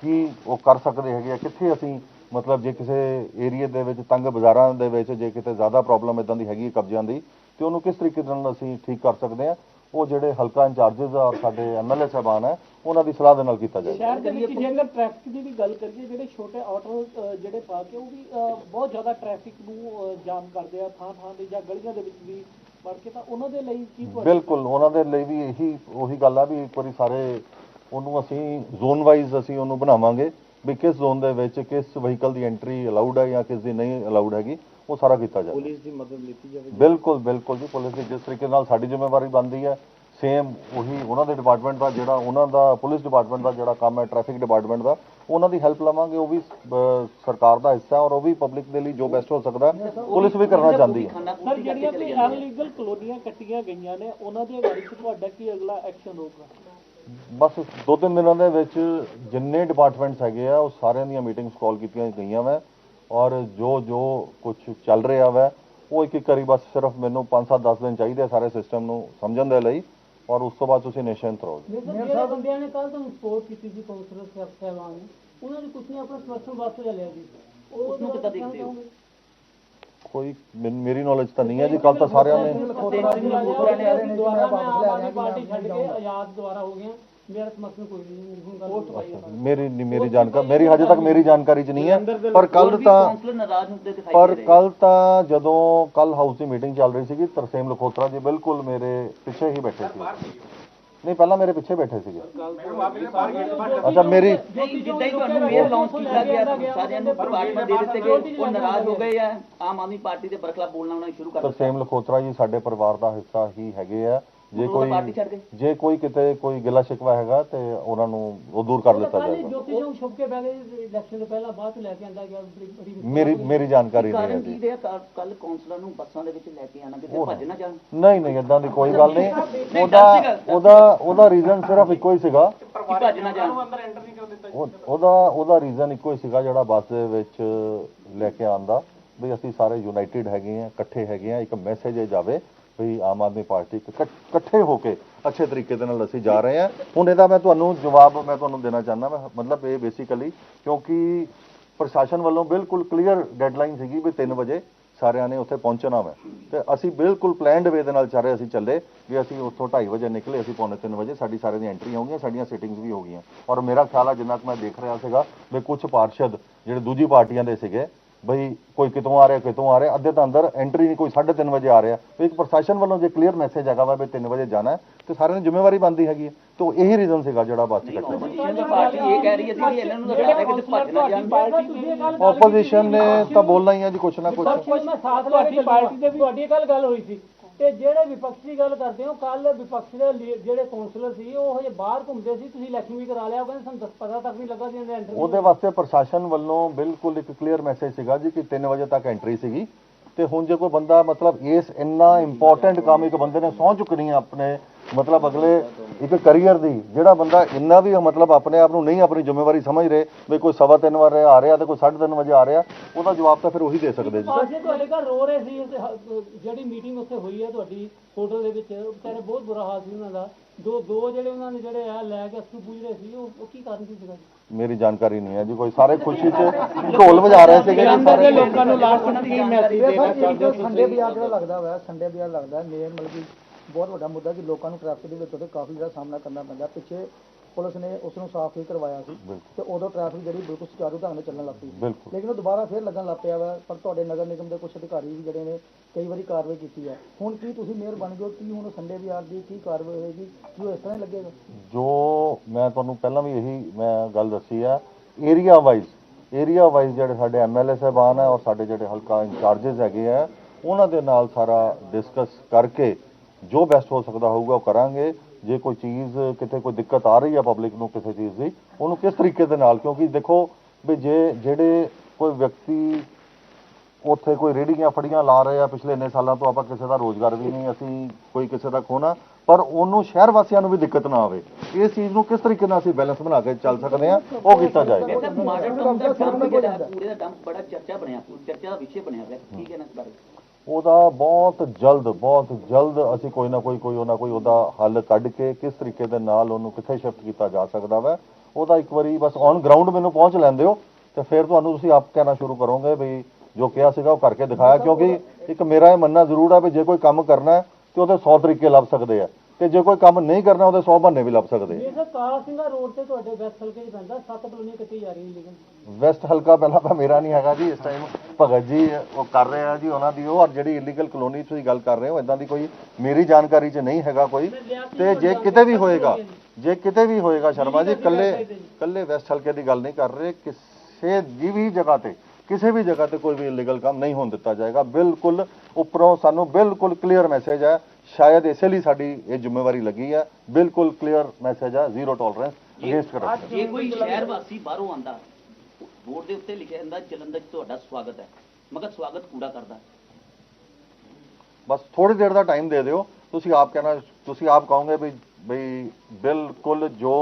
ਕੀ ਉਹ ਕਰ ਸਕਦੇ ਹੈਗੇ ਆ, ਕਿੱਥੇ ਅਸੀਂ ਮਤਲਬ ਜੇ ਕਿਸੇ ਏਰੀਆ ਦੇ ਵਿੱਚ ਤੰਗ ਬਾਜ਼ਾਰਾਂ ਦੇ ਵਿੱਚ ਜੇ ਕਿਤੇ ਜ਼ਿਆਦਾ ਪ੍ਰੋਬਲਮ ਇਦਾਂ ਦੀ ਹੈਗੀ ਕਬਜ਼ਿਆਂ ਦੀ, ਤੇ ਉਹਨੂੰ ਕਿਸ ਤਰੀਕੇ ਦੇ ਨਾਲ ਅਸੀਂ ਠੀਕ ਕਰ ਸਕਦੇ ਆ। ਉਹ ਜਿਹੜੇ ਹਲਕਾ ਇੰਚਾਰजेस ਆ ਔਰ ਸਾਡੇ ਐਮਐਲਏ ਸਾਹਿਬਾਨ ਆ ਉਹਨਾਂ ਦੀ ਸਲਾਹ ਦੇ ਨਾਲ ਕੀਤਾ ਜਾਏਗਾ। ਸ਼ਹਿਰ ਦੇ ਵਿੱਚ ਜੇਕਰ ਟ੍ਰੈਫਿਕ ਦੀ ਵੀ ਗੱਲ ਕਰੀਏ ਜਿਹੜੇ ਛੋਟੇ ਆਟੋ ਜਿਹੜੇ ਪਾ ਕੇ ਉਹ ਵੀ ਬਹੁਤ ਜ਼ਿਆਦਾ ਟ੍ਰੈਫਿਕ ਨੂੰ ਜਾਮ ਕਰਦੇ ਆ ਥਾਂ ਥਾਂ ਤੇ ਜਾਂ ਗਲੀਆਂ ਦੇ ਵਿੱਚ ਵੀ ਵੜ ਕੇ ਤਾਂ ਉਹਨਾਂ ਦੇ ਲਈ ਕੀ ਬਿਲਕੁਲ ਉਹਨਾਂ ਦੇ ਲਈ ਵੀ ਇਹੀ ਉਹੀ ਗੱਲ ਆ ਵੀ ਇੱਕ ਵਾਰੀ ਸਾਰੇ ਉਹਨੂੰ ਅਸੀਂ ਜ਼ੋਨ ਵਾਈਜ਼ ਅਸੀਂ ਉਹਨੂੰ ਬਣਾਵਾਂਗੇ। ਵੀ ਕਿਸ ਜ਼ੋਨ ਦੇ ਵਿੱਚ ਕਿਸ ਵਹੀਕਲ ਦੀ ਐਂਟਰੀ ਅਲਾਉਡ ਹੈ ਜਾਂ ਕਿਸ ਦੀ ਨਹੀਂ ਅਲਾਉਡ ਹੈਗੀ ਉਹ ਸਾਰਾ ਕੀਤਾ ਜਾਵੇ। ਪੁਲਿਸ ਦੀ ਮਦਦ ਲਿੱਤੀ ਜਾਵੇ ਬਿਲਕੁਲ ਬਿਲਕੁਲ ਜੀ ਪੁਲਿਸ ਦੀ ਜਿਸ ਤਰੀਕੇ ਨਾਲ ਸਾਡੀ ਜ਼ਿੰਮੇਵਾਰੀ ਬਣਦੀ ਹੈ ਸੇਮ ਉਹੀ ਉਹਨਾਂ ਦੇ ਡਿਪਾਰਟਮੈਂਟ ਦਾ ਜਿਹੜਾ ਉਹਨਾਂ ਦਾ ਪੁਲਿਸ ਡਿਪਾਰਟਮੈਂਟ ਦਾ ਜਿਹੜਾ ਕੰਮ ਹੈ ਟ੍ਰੈਫਿਕ ਡਿਪਾਰਟਮੈਂਟ ਦਾ ਉਹਨਾਂ ਦੀ ਹੈਲਪ ਲਵਾਂਗੇ ਉਹ ਵੀ ਸਰਕਾਰ ਦਾ ਹਿੱਸਾ ਹੈ ਔਰ ਉਹ ਵੀ ਪਬਲਿਕ ਦੇ ਲਈ ਜੋ ਬੈਸਟ ਹੋ ਸਕਦਾ ਪੁਲਿਸ ਵੀ ਕਰਨਾ ਚਾਹੁੰਦੀ ਹੈ। ਸਰ ਜਿਹੜੀਆਂ ਜਾਂਦੇ ਅਨਲੀਗਲ ਕਲੋਨੀਆਂ ਕੱਟੀਆਂ ਗਈਆਂ ਨੇ ਉਹਨਾਂ ਦੇ ਬਾਰੇ ਤੁਹਾਡਾ ਕੀ ਅਗਲਾ ਐਕਸ਼ਨ ਹੋਊਗਾ? ਬਸ ਦੋ ਤਿੰਨ ਦਿਨਾਂ ਦੇ ਵਿੱਚ ਜਿੰਨੇ ਡਿਪਾਰਟਮੈਂਟਸ ਹੈਗੇ ਆ ਉਹ ਸਾਰਿਆਂ ਦੀਆਂ ਮੀਟਿੰਗਸ ਕਾਲ ਕੀਤੀਆਂ ਗਈਆਂ ਵਾ ਔਰ ਜੋ ਜੋ ਕੁਝ ਚੱਲ ਰਿਹਾ ਵਾ ਉਹ ਇੱਕ ਇੱਕ ਕਰੀ ਬਸ ਸਿਰਫ ਮੈਨੂੰ 5-7 10 ਦਿਨ ਚਾਹੀਦੇ ਆ ਸਾਰੇ ਸਿਸਟਮ ਨੂੰ ਸਮਝਣ ਦੇ ਲਈ ਔਰ ਉਸ ਤੋਂ ਬਾਅਦ ਤੁਸੀਂ ਨਿਸ਼ਚਿੰਤ ਰਹੋ ਮੇਰੇ ਸਾਹਿਬ ਜਿਹੜੇ ਬੰਦਿਆਂ ਨੇ ਕੱਲ ਤੁਹਾਨੂੰ ਸਪੋਰਟ ਕੀਤੀ ਸੀ ਕੌਂਸਲਰ ਸਾਹਿਬ ਸਾਹਿਬਾਨ ਨੇ ਉਹਨਾਂ ਨੇ ਕੁਝ ਨਹੀਂ ਆਪਣਾ ਸਮਰਥਨ ਵਾਸਤੇ ਲੈ ਲਿਆ ਜੀ ਉਹ ਉਸਨੂੰ ਕਿੱਦਾਂ ਦੇਖਦੇ ਹੋ? ਕੋਈ ਮੈਨ- ਮੇਰੀ ਨੌਲੇਜ ਤਾਂ ਨਹੀਂ ਹੈ ਜੀ ਕੱਲ ਤਾਂ ਸਾਰਿਆਂ ਨੇ ਪਾਰਟੀ ਛੱਡ ਕੇ ਆਜ਼ਾਦ ਦੁਆਰਾ ਹੋ ਮੇਰਾ ਕੋਈ ਨਹੀਂ ਹੁਣ ਮੇਰੀ ਨਹੀਂ ਮੇਰੀ ਜਾਣਕਾਰੀ ਮੇਰੀ ਹਜੇ ਤੱਕ ਮੇਰੀ ਜਾਣਕਾਰੀ 'ਚ ਨਹੀਂ ਹੈ ਪਰ ਕੱਲ ਤਾਂ ਕਾਉਂਸਲਰ ਨਾਰਾਜ਼ ਹੁੰਦੇ ਦਿਖਾਈ ਪਰ ਕੱਲ ਤਾਂ ਜਦੋਂ ਕੱਲ ਹਾਊਸ ਦੀ ਮੀਟਿੰਗ ਚੱਲ ਰਹੀ ਸੀਗੀ ਤਰਸੇਮ ਲਖੋਤਰਾ ਜੀ ਬਿਲਕੁਲ ਮੇਰੇ ਪਿੱਛੇ ਹੀ ਬੈਠੇ ਸੀ। ਨਹੀਂ ਪਹਿਲਾਂ ਮੇਰੇ ਪਿੱਛੇ ਬੈਠੇ ਸੀਗੇ। ਅੱਛਾ ਮੇਰੀ ਜਿੱਦਾਂ ਹੀ ਤੁਹਾਨੂੰ ਮੇਅਰ ਲਾਂਚ ਕੀਤਾ ਗਿਆ ਸਾਰਿਆਂ ਨੂੰ ਡਿਪਾਰਟਮੈਂਟ ਦੇ ਦਿੱਤੇ ਗਏ ਉਹ ਨਾਰਾਜ਼ ਹੋ ਗਏ ਆ। ਆਮ ਆਦਮੀ ਪਾਰਟੀ ਦੇ ਬਰਖਲਾਫ ਬੋਲਣਾ ਉਹਨਾਂ ਨੇ ਸ਼ੁਰੂ ਕਰ ਦਿੱਤਾ। ਤਰਸੇਮ ਲਖੋਤਰਾ ਜੀ ਸਾਡੇ ਪਰਿਵਾਰ ਦਾ ਹਿੱਸਾ ਹੀ ਹੈਗੇ ਆ। ਜੇ ਪਾਰਟੀ ਕੋਈ ਛੱਡ ਜੇ ਕੋਈ ਕਿਤੇ ਕੋਈ ਗਿਲਾ ਸ਼ਿਕਵਾ ਹੈਗਾ ਤੇ ਉਹਨਾਂ ਨੂੰ ਉਹ ਦੂਰ ਕਰ ਦਿੱਤਾ ਕੱਲ ਜਾਏਗਾ। ਜੋਤੀ ਨੂੰ ਛੁਪ ਕੇ ਬਹਿ ਗਏ ਇਲੈਕਸ਼ਨ ਤੋਂ ਪਹਿਲਾਂ ਬਾਅਦ ਚ ਲੈ ਕੇ ਆਂਦਾ ਗਿਆ ਬੜੀ ਬੜੀ ਮੇਰੀ ਮੇਰੀ ਜਾਣਕਾਰੀ ਨਹੀਂ ਹੈ ਕਾਰਨ ਜੀ ਕੀ ਰਿਹਾ ਕੱਲ ਕਾਉਂਸਲਰ ਨੂੰ ਬੱਸਾਂ ਦੇ ਵਿੱਚ ਲੈ ਕੇ ਆਣਾ ਕਿਤੇ ਭੱਜ ਨਾ ਜਾਣ। ਨਹੀਂ ਨਹੀਂ ਇਦਾਂ ਦੀ ਕੋਈ ਗੱਲ ਨਹੀਂ। ਉਹਦਾ ਉਹਦਾ ਉਹਦਾ ਰੀਜ਼ਨ ਸਿਰਫ ਇੱਕੋ ਹੀ ਸੀਗਾ। ਕਿ ਭੱਜ ਨਾ ਜਾਣ। ਉਹ- ਉਹਦਾ ਉਹਦਾ ਰੀਜ਼ਨ ਇੱਕੋ ਹੀ ਸੀਗਾ ਜਿਹੜਾ ਬੱਸ ਦੇ ਵਿੱਚ ਲੈ ਕੇ ਆਂਦਾ ਵੀ ਅਸੀਂ ਸਾਰੇ ਯੂਨਾਈਟਿਡ ਹੈਗੇ ਆ ਇਕੱਠੇ ਹੈਗੇ ਆ ਇੱਕ ਮੈਸੇਜ ਜਾਵੇ ਵੀ ਆਮ ਆਦਮੀ ਪਾਰਟੀ ਇਕੱਠੇ ਹੋ ਕੇ ਅੱਛੇ ਤਰੀਕੇ ਦੇ ਨਾਲ ਅਸੀਂ ਜਾ ਰਹੇ ਹਾਂ। ਹੁਣ ਇਹਦਾ ਮੈਂ ਤੁਹਾਨੂੰ ਜਵਾਬ ਮੈਂ ਤੁਹਾਨੂੰ ਦੇਣਾ ਚਾਹੁੰਦਾ ਮੈਂ ਮਤਲਬ ਇਹ ਬੇਸਿਕਲੀ ਕਿਉਂਕਿ ਪ੍ਰਸ਼ਾਸਨ ਵੱਲੋਂ ਬਿਲਕੁਲ ਕਲੀਅਰ ਡੈਡਲਾਈਨ ਸੀਗੀ ਵੀ 3 ਵਜੇ ਸਾਰਿਆਂ ਨੇ ਉੱਥੇ ਪਹੁੰਚਣਾ ਵਾ। ਤੇ ਅਸੀਂ ਬਿਲਕੁਲ ਪਲਾਨਡ ਵੇ ਦੇ ਨਾਲ ਚਾਰੇ ਅਸੀਂ ਚੱਲੇ ਵੀ ਅਸੀਂ ਉੱਥੋਂ 2:30 ਵਜੇ ਨਿਕਲੇ, ਅਸੀਂ ਪੌਣੇ 3 ਵਜੇ ਸਾਡੀ ਸਾਰੇ ਦੀਆਂ ਐਂਟਰੀਆਂ ਹੋ ਗਈਆਂ ਸਾਡੀਆਂ ਸਿਟਿੰਗਸ ਵੀ ਹੋ ਗਈਆਂ। ਔਰ ਮੇਰਾ ਖਿਆਲ ਆ ਜਿੰਨਾ ਕੁ ਮੈਂ ਦੇਖ ਰਿਹਾ ਸੀਗਾ ਵੀ ਕੁਝ ਪਾਰਸ਼ਦ ਜਿਹੜੇ ਦੂਜੀ ਪਾਰਟੀਆਂ ਦੇ ਸੀਗੇ ਬਈ ਕੋਈ ਕਿਤੋਂ ਆ ਰਿਹਾ ਕਿਤੋਂ ਆ ਰਿਹਾ ਅੱਧੇ ਤਾਂ ਅੰਦਰ ਐਂਟਰੀ ਨਹੀਂ ਕੋਈ 3:30 ਵਜੇ ਆ ਰਿਹਾ। ਵੀ ਇੱਕ ਪ੍ਰਸ਼ਾਸਨ ਵੱਲੋਂ ਜੇ ਕਲੀਅਰ ਮੈਸੇਜ ਹੈਗਾ ਵਾ ਵੀ 3 ਵਜੇ ਜਾਣਾ ਤੇ ਸਾਰਿਆਂ ਨੂੰ ਜ਼ਿੰਮੇਵਾਰੀ ਬਣਦੀ ਹੈਗੀ ਹੈ। ਤੇ ਉਹ ਇਹੀ ਰੀਜ਼ਨ ਸੀਗਾ ਜਿਹੜਾ ਬੱਸ ਚ ਪਾਰਟੀ ਇਹ ਕਹਿ ਰਹੀ ਹੈ ਸੀ ਇਹਨਾਂ ਨੂੰ ਤਾਂ ਡਰ ਹੈ ਕਿ ਭੱਜ ਨਾ ਜਾਣ। ਆਪੋਜੀਸ਼ਨ ਨੇ ਤਾਂ ਬੋਲਣਾ ਹੀ ਹੈ ਜੀ ਕੁਛ ਨਾ ਕੁਛ। ਮੈਂ ਸਾਥ ਕੇ ਪਾਰਟੀ ਦੇ ਵੀ ਤੁਹਾਡੀ ਕੱਲ ਗੱਲ ਹੋਈ ਸੀ। ਤੇ ਜਿਹੜੇ ਵਿਪਕਸ਼ ਗੱਲ ਕਰਦੇ ਹੋ ਕੱਲ ਵਿਪਕਸ਼ ਦੇ ਜਿਹੜੇ ਕੌਂਸਲਰ ਸੀ ਉਹ ਹਜੇ ਬਾਹਰ ਘੁੰਮਦੇ ਸੀ ਤੁਸੀਂ ਇਲੈਕਸ਼ਨ ਵੀ ਕਰਾ ਲਿਆ ਉਹ ਕਹਿੰਦੇ ਸਾਨੂੰ ਪਤਾ ਤੱਕ ਨਹੀਂ ਲੱਗਾ ਸੀ ਇਹਦੇ ਐਂਟਰੀ ਉਹਦੇ ਵਾਸਤੇ ਪ੍ਰਸ਼ਾਸਨ ਵੱਲੋਂ ਬਿਲਕੁਲ ਇੱਕ ਕਲੀਅਰ ਮੈਸੇਜ ਸੀਗਾ ਜੀ ਕਿ 3 ਵਜੇ ਤੱਕ ਐਂਟਰੀ ਸੀਗੀ। ਤੇ ਹੁਣ ਜੇ ਕੋਈ ਬੰਦਾ ਮਤਲਬ ਇਸ ਇੰਨਾ ਇੰਪੋਰਟੈਂਟ ਕੰਮ ਇੱਕ ਬੰਦੇ ਨੇ ਸਹੁੰ ਚੁੱਕਣੀ ਆਪਣੇ ਮਤਲਬ ਅਗਲੇ ਇੱਕ ਕੈਰੀਅਰ ਦੀ ਜਿਹੜਾ ਬੰਦਾ ਇੰਨਾ ਵੀ ਮਤਲਬ ਆਪਣੇ ਆਪ ਨੂੰ ਨਹੀਂ ਆਪਣੀ ਜ਼ਿੰਮੇਵਾਰੀ ਸਮਝ ਰਹੇ ਵੀ ਕੋਈ ਸਵਾ ਤਿੰਨ ਵਜੇ ਆ ਰਿਹਾ ਤੇ ਕੋਈ 3:30 ਵਜੇ ਆ ਰਿਹਾ ਉਹਦਾ ਜਵਾਬ ਤਾਂ ਫਿਰ ਉਹੀ ਦੇ ਸਕਦੇ ਜੀ। ਪਾਸੇ ਤੁਹਾਡੇ ਘਰ ਰੋ ਰਹੇ ਸੀ ਜਿਹੜੀ ਮੀਟਿੰਗ ਉੱਥੇ ਹੋਈ ਹੈ ਤੁਹਾਡੀ ਹੋਟਲ ਦੇ ਵਿੱਚ ਉਹ ਵਿਚਾਰੇ ਬਹੁਤ ਬੁਰਾ ਹਾਲ ਸੀ ਉਹਨਾਂ ਦਾ। ਦੋ ਦੋ ਜਿਹੜੇ ਉਹਨਾਂ ਨੇ ਜਿਹੜੇ ਆ ਲੈ ਕੇ ਅਸੂ ਪੂਜ ਰਹੇ ਸੀ ਉਹ ਕੀ ਕਾਰਨ ਕੀ ਸੀਗਾ ਜੀ? ਮੇਰੀ ਜਾਣਕਾਰੀ ਨਹੀਂ ਹੈ ਜੀ ਕੋਈ ਸਾਰੇ ਖੁਸ਼ੀ 'ਚ ਢੋਲ ਵਜਾ ਰਹੇ ਸੀਗੇ ਜੀ ਸਾਰੇ ਲੋਕਾਂ ਨੂੰ ਲਾਸਟ ਕੀ ਮੈਸੇਜ ਦੇਣਾ ਚਾਹੁੰਦੇ ਸੰਡੇ ਬਾਜ਼ਾਰ ਜਿਹੜਾ ਲੱਗਦਾ ਵਾ ਸੰਡੇ ਬਾਜ਼ਾਰ ਲੱਗਦਾ ਮੇਨ ਮਤਲਬ ਕਿ ਬਹੁਤ ਵੱਡਾ ਮੁੱਦਾ ਕਿ ਲੋਕਾਂ ਨੂੰ ਟ੍ਰੈਫਿਕ ਦੇ ਵਿੱਚ ਉਹਦੇ ਕਾਫੀ ਜਿਹੜਾ ਸਾਹਮਣਾ ਕਰਨਾ ਪੈਂਦਾ। ਪਿੱਛੇ ਪੁਲਿਸ ਨੇ ਉਸ ਨੂੰ ਸਾਫ਼ ਹੀ ਕਰਵਾਇਆ ਸੀ ਤੇ ਉਦੋਂ ਟ੍ਰੈਫਿਕ ਜਿਹੜੀ ਬਿਲਕੁਲ ਸੁਚਾਰੂ ਢੰਗ ਨਾਲ ਚੱਲਣ ਲੱਗ ਪਈ ਲੇਕਿਨ ਉਹ ਦੁਬਾਰਾ ਫੇਰ ਲੱਗਣ ਲੱਗ ਪਿਆ ਵਾ ਪਰ ਤੁਹਾਡੇ ਨਗਰ ਨਿਗਮ ਦੇ ਕੁਝ ਅਧਿਕਾਰੀ ਵੀ ਜਿਹੜੇ ਨੇ ਕਈ ਵਾਰੀ ਕਾਰਵਾਈ ਕੀਤੀ ਹੈ ਹੁਣ ਕੀ ਤੁਸੀਂ ਮੇਅਰ ਬਣ ਗਏ ਕੀ ਹੁਣ ਸੰਡੇ ਬਾਜ਼ਾਰ ਦੀ ਕੀ ਕਾਰਵਾਈ ਹੋਏਗੀ? ਕੀ ਉਹ ਇਸ ਤਰ੍ਹਾਂ ਹੀ ਲੱਗੇਗਾ? ਜੋ ਮੈਂ ਤੁਹਾਨੂੰ ਪਹਿਲਾਂ ਵੀ ਇਹੀ ਮੈਂ ਗੱਲ ਦੱਸੀ ਆ ਏਰੀਆ ਵਾਈਜ਼ ਏਰੀਆ ਵਾਈਜ਼ ਜਿਹੜੇ ਸਾਡੇ ਐਮਐਲਏ ਸਾਹਿਬਾਨ ਆ ਔਰ ਸਾਡੇ ਜਿਹੜੇ ਹਲਕਾ ਇੰਚਾਰजेस ਹੈਗੇ ਆ ਉਹਨਾਂ ਦੇ ਨਾਲ ਸਾਰਾ ਡਿਸਕਸ ਕਰਕੇ ਜੋ ਬੈਸਟ ਹੋ ਸਕਦਾ ਹੋਊਗਾ ਉਹ ਕਰਾਂਗੇ। ਜੇ ਕੋਈ ਚੀਜ਼ ਕਿਤੇ ਕੋਈ ਦਿੱਕਤ ਆ ਰਹੀ ਹੈ ਪਬਲਿਕ ਨੂੰ ਕਿਸੇ ਚੀਜ਼ ਦੀ ਉਹਨੂੰ ਕਿਸ ਤਰੀਕੇ ਦੇ ਨਾਲ? ਕਿਉਂਕਿ ਦੇਖੋ ਵੀ ਜੇ ਜਿਹੜੇ ਕੋਈ ਵਿਅਕਤੀ ਉੱਥੇ ਕੋਈ ਰੇੜੀਆਂ ਫੜੀਆਂ ਲਾ ਰਹੇ ਆ ਪਿਛਲੇ ਇੰਨੇ ਸਾਲਾਂ ਤੋਂ ਆਪਾਂ ਕਿਸੇ ਦਾ ਰੋਜ਼ਗਾਰ ਵੀ ਨਹੀਂ ਅਸੀਂ ਕੋਈ ਕਿਸੇ ਦਾ ਖੋਣਾ ਪਰ ਉਹਨੂੰ ਸ਼ਹਿਰ ਵਾਸੀਆਂ ਨੂੰ ਵੀ ਦਿੱਕਤ ਨਾ ਆਵੇ। ਇਸ ਚੀਜ਼ ਨੂੰ ਕਿਸ ਤਰੀਕੇ ਨਾਲ ਅਸੀਂ ਬੈਲੈਂਸ ਬਣਾ ਕੇ ਚੱਲ ਸਕਦੇ ਆ ਉਹ ਕੀਤਾ ਜਾਏਗਾ ਸਰ ਮਾਡਲ ਟਾਊਨ ਦਾ ਡੰਪ ਜਿਹੜਾ ਹੈ, ਦਾ ਡੰਪ ਬੜਾ ਚਰਚਾ ਬਣਿਆ ਚਰਚਾ ਦਾ ਵਿਸ਼ੇ ਬਣਿਆ ਹੋਇਆ ਕੀ ਕਹਿਣਾ ਇਸ ਬਾਰੇ। ਉਹਦਾ ਬਹੁਤ ਜਲਦ ਬਹੁਤ ਜਲਦ ਅਸੀਂ ਕੋਈ ਨਾ ਕੋਈ ਕੋਈ ਨਾ ਕੋਈ ਉਹਦਾ ਹੱਲ ਕੱਢ ਕੇ ਕਿਸ ਤਰੀਕੇ ਦੇ ਨਾਲ ਉਹਨੂੰ ਕਿੱਥੇ ਸ਼ਿਫਟ ਕੀਤਾ ਜਾ ਸਕਦਾ ਵਾ, ਉਹਦਾ ਇੱਕ ਵਾਰੀ ਬਸ ਔਨ ਗਰਾਊਂਡ ਮੈਨੂੰ ਪਹੁੰਚ ਲੈਂਦੇ ਹੋ ਤੇ ਫਿਰ ਤੁਹਾਨੂੰ ਤੁਸੀਂ ਆਪ ਕਹਿਣਾ ਸ਼ੁਰੂ ਕਰੋਗੇ ਵੀ ਜੋ ਕਿਹਾ ਸੀਗਾ ਉਹ ਕਰਕੇ ਦਿਖਾਇਆ, ਕਿਉਂਕਿ ਇੱਕ ਮੇਰਾ ਇਹ ਮੰਨਣਾ ਜ਼ਰੂਰ ਹੈ ਵੀ ਜੇ ਕੋਈ ਕੰਮ ਕਰਨਾ ਹੈ ਤੇ ਉਹਦੇ 100 ਤਰੀਕੇ ਲੱਭ ਸਕਦੇ ਆ। ਤੇ ਜੇ ਕੋਈ ਕੰਮ ਨਹੀਂ ਕਰਨਾ ਉਹਦੇ 100 ਬਹਾਨੇ ਵੀ ਲੱਭ ਸਕਦੇ। ਇਹ ਸਰ ਕਾਲਾ ਸਿੰਘਾ ਰੋਡ ਤੇ ਤੁਹਾਡੇ ਵੈਸਟ ਹਲਕੇ 'ਚ ਪੈਂਦਾ ਸੱਤ ਕਲੋਨੀਆਂ ਕੱਟੀ ਜਾ ਰਹੀਆਂ ਲੇਕਿਨ ਵੈਸਟ ਹਲਕਾ ਪਹਿਲਾਂ ਤਾਂ ਮੇਰਾ ਨਹੀਂ ਹੈਗਾ ਜੀ ਇਸ ਟਾਈਮ ਭਗਤ ਜੀ ਉਹ ਕਰ ਰਹੇ ਆ ਜੀ ਉਹਨਾਂ ਦੀ ਉਹ ਔਰ ਜਿਹੜੀ ਇਲੀਗਲ ਕਲੋਨੀ ਤੁਸੀਂ ਗੱਲ ਕਰ ਰਹੇ ਹੋ ਇਦਾਂ ਦੀ ਕੋਈ ਮੇਰੀ ਜਾਣਕਾਰੀ 'ਚ ਨਹੀਂ ਹੈਗਾ ਕੋਈ। ਤੇ ਜੇ ਕਿਤੇ ਵੀ ਹੋਏਗਾ ਜੇ ਕਿਤੇ ਵੀ ਹੋਏਗਾ ਸ਼ਰਮਾ ਜੀ ਕੱਲੇ ਕੱਲੇ ਵੈਸਟ ਹਲਕੇ ਦੀ ਗੱਲ ਨਹੀਂ ਕਰ ਰਹੇ ਕਿਸੇ ਦੀ ਵੀ ਜਗ੍ਹਾ ਤੇ ਕਿਸੇ ਵੀ ਜਗ੍ਹਾ ਤੇ ਕੋਈ ਵੀ ਇਲੀਗਲ ਕੰਮ ਨਹੀਂ ਹੋਣ ਦਿੱਤਾ ਜਾਏਗਾ। ਬਿਲਕੁਲ ਉੱਪਰੋਂ ਸਾਨੂੰ ਬਿਲਕੁਲ ਕਲੀਅਰ ਮੈਸੇਜ ਹੈ ਸ਼ਾਇਦ ਇਸੇ ਲਈ ਸਾਡੀ ਇਹ ਜ਼ਿੰਮੇਵਾਰੀ ਲੱਗੀ ਹੈ ਬਿਲਕੁਲ ਕਲੀਅਰ ਮੈਸੇਜ ਹੈ ਜ਼ੀਰੋ ਟੋਲਰੈਂਸ ਅਗੇਂਸਟ ਕਰਪਸ਼ਨ ਜੇ ਕੋਈ ਸ਼ਹਿਰ ਵਾਸੀ ਬਾਹਰੋਂ ਆਂਦਾ ਬੋਰਡ ਦੇ ਉੱਤੇ ਲਿਖਿਆ ਹੁੰਦਾ ਜਲੰਧਰ 'ਚ ਤੁਹਾਡਾ ਸਵਾਗਤ ਹੈ। ਮਗਰ ਸਵਾਗਤ ਕੂੜਾ ਕਰਦਾ। ਬਸ ਥੋੜੀ ਦੇਰ ਦਾ ਟਾਈਮ ਦੇ ਦਿਓ। ਤੁਸੀਂ ਆਪ ਕਹਿਣਾ ਤੁਸੀਂ ਆਪ ਕਹੋਗੇ ਵੀ ਬਈ ਬਿਲਕੁਲ ਜੋ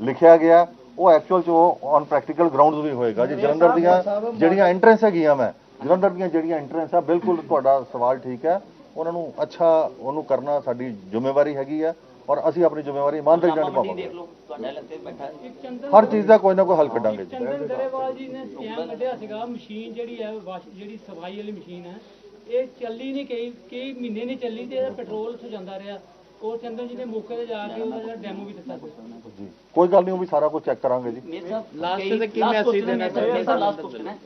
ਲਿਖਿਆ ਗਿਆ ਉਹ ਐਕਚੁਅਲ ਚ ਉਹ ਔਨ ਪ੍ਰੈਕਟੀਕਲ ਗਰਾਊਂਡਸ ਵੀ ਹੋਏਗਾ। ਜੀ ਜਲੰਧਰ ਦੀਆਂ ਜਿਹੜੀਆਂ ਐਂਟਰੈਂਸ ਹੈਗੀਆਂ ਮੈਂ ਜਲੰਧਰ ਦੀਆਂ ਜਿਹੜੀਆਂ ਐਂਟਰੈਂਸ ਆ ਬਿਲਕੁਲ ਤੁਹਾਡਾ ਸਵਾਲ ਠੀਕ ਹੈ। ਉਹਨਾਂ ਨੂੰ ਅੱਛਾ ਉਹਨੂੰ ਕਰਨਾ ਸਾਡੀ ਜ਼ਿੰਮੇਵਾਰੀ ਹੈਗੀ ਹੈ ਔਰ ਅਸੀਂ ਆਪਣੀ ਜ਼ਿੰਮੇਵਾਰੀ ਇਮਾਨਦਾਰੀ ਨਾਲ ਨਿਭਾਵਾਂਗੇ। ਹਰ ਚੀਜ਼ ਦਾ ਕੋਈ ਨਾ ਕੋਈ ਹੱਲ ਕੱਢਾਂਗੇ ਜੀ। ਚੰਦਨ ਗਰੇਵਾਲ ਜੀ ਨੇ ਸਕੈਮ ਕੱਢਿਆ ਸੀਗਾ ਮਸ਼ੀਨ ਜਿਹੜੀ ਹੈ ਵਾਸ਼ ਜਿਹੜੀ ਸਫ਼ਾਈ ਵਾਲੀ ਮਸ਼ੀਨ ਹੈ ਇਹ ਚੱਲੀ ਨਹੀਂ ਕਈ ਕਈ ਮਹੀਨੇ ਨਹੀਂ ਚੱਲੀ ਤੇ ਇਹਦਾ ਪੈਟਰੋਲ ਉੱਥੋਂ ਜਾਂਦਾ ਰਿਹਾ। ਉਹ ਚੰਦਨ ਜੀ ਨੇ ਮੌਕੇ ਤੇ ਜਾ ਕੇ ਉਹਦਾ ਜਿਹੜਾ ਡੈਮੋ ਵੀ ਦਿੱਤਾ ਸੀ ਜੀ। ਕੋਈ ਗੱਲ ਨਹੀਂ ਉਹ ਵੀ ਸਾਰਾ ਕੁਝ ਚੈੱਕ ਕਰਾਂਗੇ ਜੀ। ਮੇਰ ਸਾਹਿਬ Last ਕਈ- ਤੇ ਕੀ ਹੈ, ਦੇਣਾ ਚਾਹੁੰਦੇ last question ਹੈ।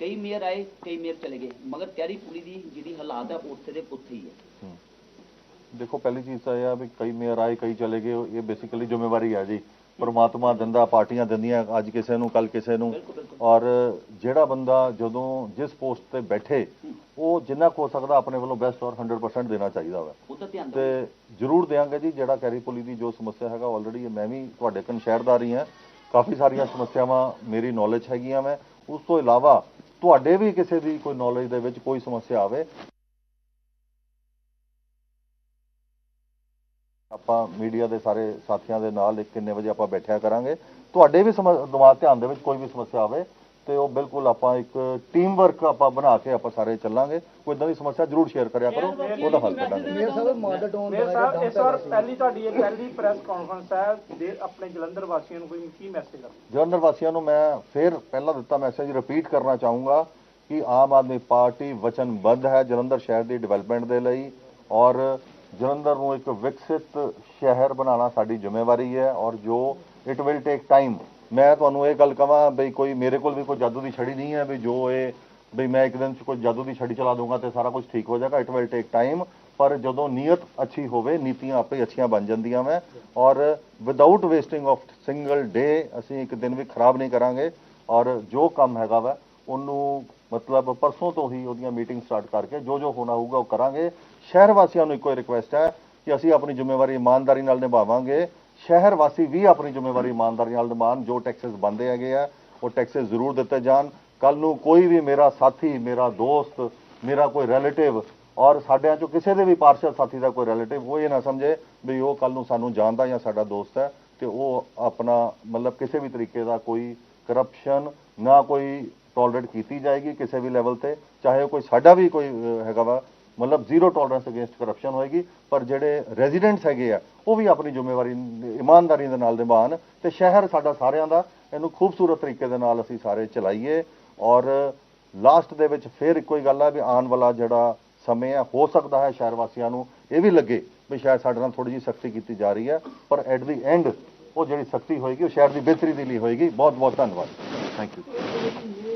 ਕਈ ਮੇਅਰ ਆਏ ਕਈ ਮੇਅਰ ਚਲੇ ਗਏ ਮਗਰ ਤਿਆਰੀ ਪੁਲੀ ਦੀ ਜਿਹੜੀ ਹਾਲਾਤ ਹੈ ਉੱਥੇ ਦੇ ਉੱਥੇ ਹੀ ਹੈ। ਦੇਖੋ ਪਹਿਲੀ ਚੀਜ਼ ਤਾਂ ਇਹ ਆ ਵੀ ਕਈ ਮੇਅਰ ਆਏ ਕਈ ਚਲੇ ਗਏ ਇਹ ਬੇਸਿਕਲੀ ਜ਼ਿੰਮੇਵਾਰੀ ਹੈ ਜੀ। ਪਰਮਾਤਮਾ ਦਿੰਦਾ ਪਾਰਟੀਆਂ ਦਿੰਦੀਆਂ ਅੱਜ ਕਿਸੇ ਨੂੰ ਕੱਲ ਕਿਸੇ ਨੂੰ। ਔਰ ਜਿਹੜਾ ਬੰਦਾ ਜਦੋਂ ਜਿਸ ਪੋਸਟ ਤੇ ਬੈਠੇ ਉਹ ਜਿੰਨਾ ਕੁ ਸਕਦਾ ਆਪਣੇ ਵੱਲੋਂ ਬੈਸਟ ਔਰ 100% ਦੇਣਾ ਚਾਹੀਦਾ ਵਾ। ਤੇ ਜ਼ਰੂਰ ਦੇਵਾਂਗੇ ਜੀ ਜਿਹੜਾ ਕੈਰੀ ਪੁਲੀ ਦੀ ਜੋ ਸਮੱਸਿਆ ਹੈਗਾ ਆਲਰੇਡੀ ਮੈਂ ਵੀ ਤੁਹਾਡੇ ਕਨ ਸ਼ਹਿਰਦਾਰ ਹਾਂ। ਕਾਫੀ ਸਾਰੀਆਂ ਸਮੱਸਿਆਵਾਂ ਮੇਰੀ ਨੌਲੇਜ ਹੈਗੀਆਂ ਮੈਂ ਉਸ ਤੋਂ ਇਲਾਵਾ ਤੁਹਾਡੇ ਵੀ ਕਿਸੇ ਦੀ ਕੋਈ ਨੌਲੇਜ ਦੇ ਵਿੱਚ ਕੋਈ ਸਮੱਸਿਆ ਆਵੇ, ਆਪਾਂ ਮੀਡੀਆ ਦੇ ਸਾਰੇ ਸਾਥੀਆਂ ਦੇ ਨਾਲ ਇੱਕ ਕਿੰਨੇ ਵਜੇ ਆਪਾਂ ਬੈਠਿਆ ਕਰਾਂਗੇ। ਤੁਹਾਡੇ ਵੀ ਸਮ- ਦਿਮਾਗ ਧਿਆਨ ਦੇ ਵਿੱਚ ਕੋਈ ਵੀ ਸਮੱਸਿਆ ਆਵੇ ਤੇ ਉਹ ਬਿਲਕੁਲ ਆਪਾਂ ਇੱਕ ਟੀਮ ਵਰਕ ਆਪਾਂ ਬਣਾ ਕੇ ਆਪਾਂ ਸਾਰੇ ਚੱਲਾਂਗੇ। ਕੋਈ ਇਦਾਂ ਦੀ ਸਮੱਸਿਆ ਜ਼ਰੂਰ ਸ਼ੇਅਰ ਕਰਿਆ ਕਰੋ ਉਹਦਾ ਹੱਲ ਕੱਢਾਂਗੇ ਮੇਅਰ ਸਾਹਿਬ ਮਾਡਲ ਟਾਊਨ ਮੇਰ ਸਾਹਿਬ ਇਸ ਵਾਰ ਪਹਿਲੀ ਤੁਹਾਡੀ ਇਹ ਪਹਿਲੀ ਪ੍ਰੈਸ ਕਾਨਫਰੰਸ ਹੈ ਦੇ ਆਪਣੇ ਜਲੰਧਰ ਵਾਸੀਆਂ ਨੂੰ ਕੋਈ ਕੀ ਮੈਸੇਜ ਆ? ਜਲੰਧਰ ਵਾਸੀਆਂ ਨੂੰ ਮੈਂ ਫਿਰ ਪਹਿਲਾਂ ਦਿੱਤਾ ਮੈਸੇਜ ਰਿਪੀਟ ਕਰਨਾ ਚਾਹੂੰਗਾ ਕਿ ਆਮ ਆਦਮੀ ਪਾਰਟੀ ਵਚਨਬੱਧ ਹੈ ਜਲੰਧਰ ਸ਼ਹਿਰ ਦੀ ਡਿਵੈਲਪਮੈਂਟ ਦੇ ਲਈ ਔਰ ਜਲੰਧਰ ਨੂੰ ਇੱਕ ਵਿਕਸਿਤ ਸ਼ਹਿਰ ਬਣਾਉਣਾ ਸਾਡੀ ਜ਼ਿੰਮੇਵਾਰੀ ਹੈ ਔਰ ਜੋ ਇਟ ਵਿਲ ਟੇਕ ਟਾਈਮ ਮੈਂ ਤੁਹਾਨੂੰ ਇਹ ਗੱਲ ਕਹਾਂ ਬਈ ਕੋਈ ਮੇਰੇ ਕੋਲ ਵੀ ਕੋਈ ਜਾਦੂ ਦੀ ਛੜੀ ਨਹੀਂ ਹੈ ਵੀ ਜੋ ਇਹ ਬਈ ਮੈਂ ਇੱਕ ਦਿਨ ਚ ਕੋਈ ਜਾਦੂ ਦੀ ਛੜੀ ਚਲਾ ਦੂੰਗਾ ਤੇ ਸਾਰਾ ਕੁਝ ਠੀਕ ਹੋ ਜਾਏਗਾ ਇਟ ਵਿਲ ਟੇਕ ਟਾਈਮ ਪਰ ਜਦੋਂ ਨੀਅਤ ਅੱਛੀ ਹੋਵੇ, ਨੀਤੀਆਂ ਆਪੇ ਅੱਛੀਆਂ ਬਣ ਜਾਂਦੀਆਂ ਮੈਂ ਔਰ without wasting of single day ਅਸੀਂ ਇੱਕ ਦਿਨ ਵੀ ਖਰਾਬ ਨਹੀਂ ਕਰਾਂਗੇ ਔਰ ਜੋ ਕੰਮ ਹੈਗਾ ਵਾ, ਉਹਨੂੰ ਮਤਲਬ ਪਰਸੋਂ ਤੋਂ ਹੀ ਉਹਦੀਆਂ ਮੀਟਿੰਗ ਸਟਾਰਟ ਕਰਕੇ ਜੋ ਜੋ ਹੋਣਾ ਹੋਊਗਾ ਉਹ ਕਰਾਂਗੇ। ਸ਼ਹਿਰ ਵਾਸੀਆਂ ਨੂੰ ਇੱਕੋ ਹੀ ਰਿਕੁਐਸਟ ਹੈ ਕਿ ਅਸੀਂ ਆਪਣੀ ਜ਼ਿੰਮੇਵਾਰੀ ਇਮਾਨਦਾਰੀ ਨਾਲ ਨਿਭਾਵਾਂਗੇ। ਸ਼ਹਿਰ ਵਾਸੀ ਵੀ ਆਪਣੀ ਜ਼ਿੰਮੇਵਾਰੀ ਇਮਾਨਦਾਰੀ ਨਾਲ ਨਿਭਾਉਣ, ਜੋ ਟੈਕਸਸ ਬੰਦੇ ਹੈਗੇ ਆ, ਉਹ ਟੈਕਸਸ ਜ਼ਰੂਰ ਦਿੱਤੇ ਜਾਣ। ਕੱਲ ਨੂੰ ਕੋਈ ਵੀ ਮੇਰਾ ਸਾਥੀ, ਮੇਰਾ ਦੋਸਤ, ਮੇਰਾ ਕੋਈ ਰਿਲੇਟਿਵ ਔਰ ਸਾਡਿਆਂ ਚੋਂ ਕਿਸੇ ਦੇ ਵੀ ਪਾਰਸ਼ਲ ਸਾਥੀ ਦਾ ਕੋਈ ਰਿਲੇਟਿਵ ਉਹ ਇਹ ਨਾ ਸਮਝੇ ਵੀ ਉਹ ਕੱਲ ਨੂੰ ਸਾਨੂੰ ਜਾਣਦਾ ਜਾਂ ਸਾਡਾ ਦੋਸਤ ਹੈ ਤੇ ਉਹ ਆਪਣਾ ਮਤਲਬ ਕਿਸੇ ਵੀ ਤਰੀਕੇ ਦਾ ਕੋਈ ਕਰਪਸ਼ਨ ਨਾ ਕੋਈ ਟੋਲਰੇਟ ਕੀਤੀ ਜਾਏਗੀ ਕਿਸੇ ਵੀ ਲੈਵਲ ਤੇ, ਚਾਹੇ ਉਹ ਕੋਈ ਸਾਡਾ ਵੀ ਕੋਈ ਹੈਗਾ ਵਾ। ਮਤਲਬ ਜ਼ੀਰੋ ਟੋਲਰੈਂਸ ਅਗੇਂਸਟ ਕਰਪਸ਼ਨ ਹੋਏਗੀ, ਪਰ ਜਿਹੜੇ ਰੈਜ਼ੀਡੈਂਟਸ ਹੈਗੇ ਆ, ਉਹ ਵੀ ਆਪਣੀ ਜ਼ਿੰਮੇਵਾਰੀ, ਇਮਾਨਦਾਰੀ ਦੇ ਨਾਲ ਨਿਭਾਉਣ ਤੇ ਸ਼ਹਿਰ ਸਾਡਾ ਸਾਰਿਆਂ ਦਾ, ਇਹਨੂੰ ਖੂਬਸੂਰਤ ਤਰੀਕੇ ਦੇ ਨਾਲ ਅਸੀਂ ਸਾਰੇ ਚਲਾਈਏ ਔਰ ਲਾਸਟ ਦੇ ਵਿੱਚ ਫਿਰ ਇੱਕੋ ਹੀ ਗੱਲ ਆ ਵੀ ਆਉਣ ਵਾਲਾ ਜਿਹੜਾ ਸਮੇਂ ਆ, ਹੋ ਸਕਦਾ ਹੈ ਸ਼ਹਿਰ ਵਾਸੀਆਂ ਨੂੰ ਇਹ ਵੀ ਲੱਗੇ ਵੀ ਸ਼ਾਇਦ ਸਾਡੇ ਨਾਲ ਥੋੜੀ ਜਿਹੀ ਸਖਤੀ ਕੀਤੀ ਜਾ ਰਹੀ ਹੈ, ਪਰ ਐਟ ਦੀ ਐਂਡ ਉਹ ਜਿਹੜੀ ਸਖਤੀ ਹੋਏਗੀ ਉਹ ਸ਼ਹਿਰ ਦੀ ਬਿਹਤਰੀ ਦੇ ਲਈ ਹੋਏਗੀ। ਬਹੁਤ ਬਹੁਤ ਧੰਨਵਾਦ। Thank you